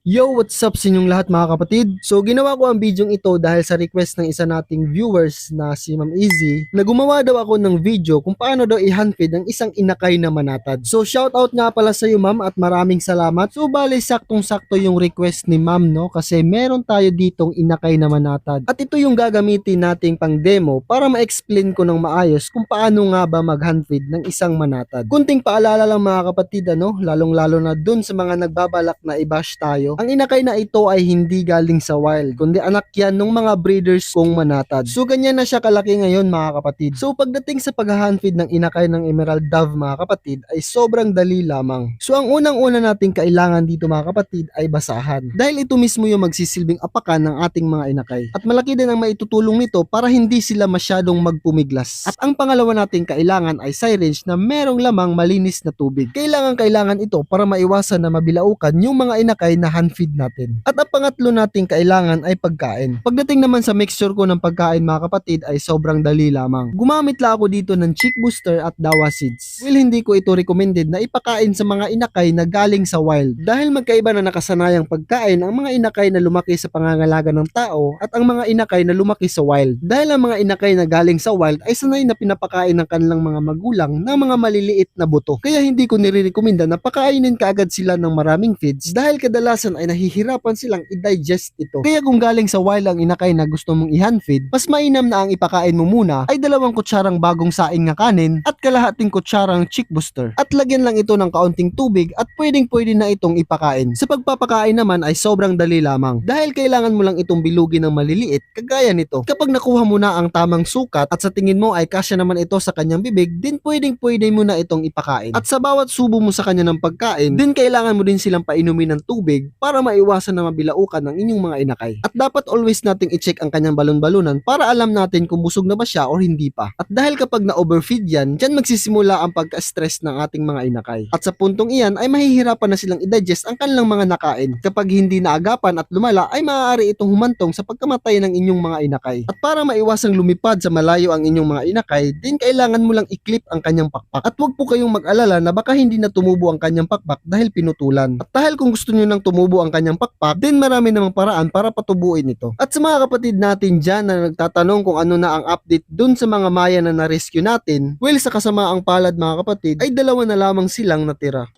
Yo, what's up sa inyong lahat mga kapatid? So, ginawa ko ang video ito dahil sa request ng isa nating viewers na si Ma'am Easy na gumawa daw ako ng video kung paano daw i-handfeed ang isang inakay na manatad. So, shoutout nga pala sa iyo Ma'am at maraming salamat. So, bali saktong-sakto yung request ni Ma'am no kasi meron tayo ditong inakay na manatad. At ito yung gagamitin nating pang demo para ma-explain ko ng maayos kung paano nga ba mag-handfeed ng isang manatad. Kunting paalala lang mga kapatid ano, lalong-lalo na dun sa mga nagbabalak na i-bash tayo ang inakay na ito ay hindi galing sa wild, kundi anak yan ng mga breeders kong manatad. So ganyan na siya kalaki ngayon mga kapatid. So pagdating sa pag-handfeed ng inakay ng Emerald Dove mga kapatid ay sobrang dali lamang. So ang unang-una nating kailangan dito mga kapatid ay basahan. Dahil ito mismo yung magsisilbing apakan ng ating mga inakay. At malaki din ang maitutulong nito para hindi sila masyadong magpumiglas. At ang pangalawa nating kailangan ay syringe na merong lamang malinis na tubig. Kailangan kailangan ito para maiwasan na mabilaukan yung mga inakay na hand-feed natin. At ang pangatlo nating kailangan ay pagkain. Pagdating naman sa mixture ko ng pagkain mga kapatid ay sobrang dali lamang. Gumamit lang ako dito ng chick booster at dawa seeds. Well, hindi ko ito recommended na ipakain sa mga inakay na galing sa wild. Dahil magkaiba na nakasanayang pagkain ang mga inakay na lumaki sa pangangalaga ng tao at ang mga inakay na lumaki sa wild. Dahil ang mga inakay na galing sa wild ay sanay na pinapakain ng kanilang mga magulang ng mga maliliit na buto. Kaya hindi ko nire-recommenda na pakainin kaagad sila ng maraming feeds dahil kadalasan ay nahihirapan silang i-digest ito. Kaya kung galing sa wild ang inakay na gusto mong i-hand feed, mas mainam na ang ipakain mo muna ay dalawang kutsarang bagong saing na kanin at kalahating kutsarang chick booster. At lagyan lang ito ng kaunting tubig at pwedeng pwede na itong ipakain. Sa pagpapakain naman ay sobrang dali lamang dahil kailangan mo lang itong bilugin ng maliliit kagaya nito. Kapag nakuha mo na ang tamang sukat at sa tingin mo ay kasya naman ito sa kanyang bibig, din pwedeng pwede mo na itong ipakain. At sa bawat subo mo sa kanya ng pagkain, din kailangan mo din silang painumin ng tubig para maiwasan na mabilaukan ng inyong mga inakay. At dapat always nating i-check ang kanyang balon-balunan para alam natin kung busog na ba siya or hindi pa. At dahil kapag na-overfeed yan, dyan magsisimula ang pagka-stress ng ating mga inakay. At sa puntong iyan ay mahihirapan na silang i-digest ang kanilang mga nakain. Kapag hindi naagapan at lumala ay maaari itong humantong sa pagkamatay ng inyong mga inakay. At para maiwasang lumipad sa malayo ang inyong mga inakay, din kailangan mo lang i-clip ang kanyang pakpak. At huwag po kayong mag-alala na baka hindi na tumubo ang kanyang pakpak dahil pinutulan. At dahil kung gusto nyo nang tumubo ang kanyang pakpak, din marami namang paraan para patubuin ito. At sa mga kapatid natin dyan na nagtatanong kung ano na ang update dun sa mga maya na na-rescue natin, well sa kasamaang palad mga kapatid, ay dalawa na lamang silang natira.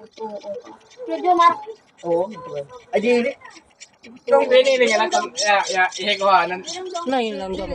Oo. Ay, di. Yung pinili niya lang, ya, ya, ihegawanan. Na yun lang daw.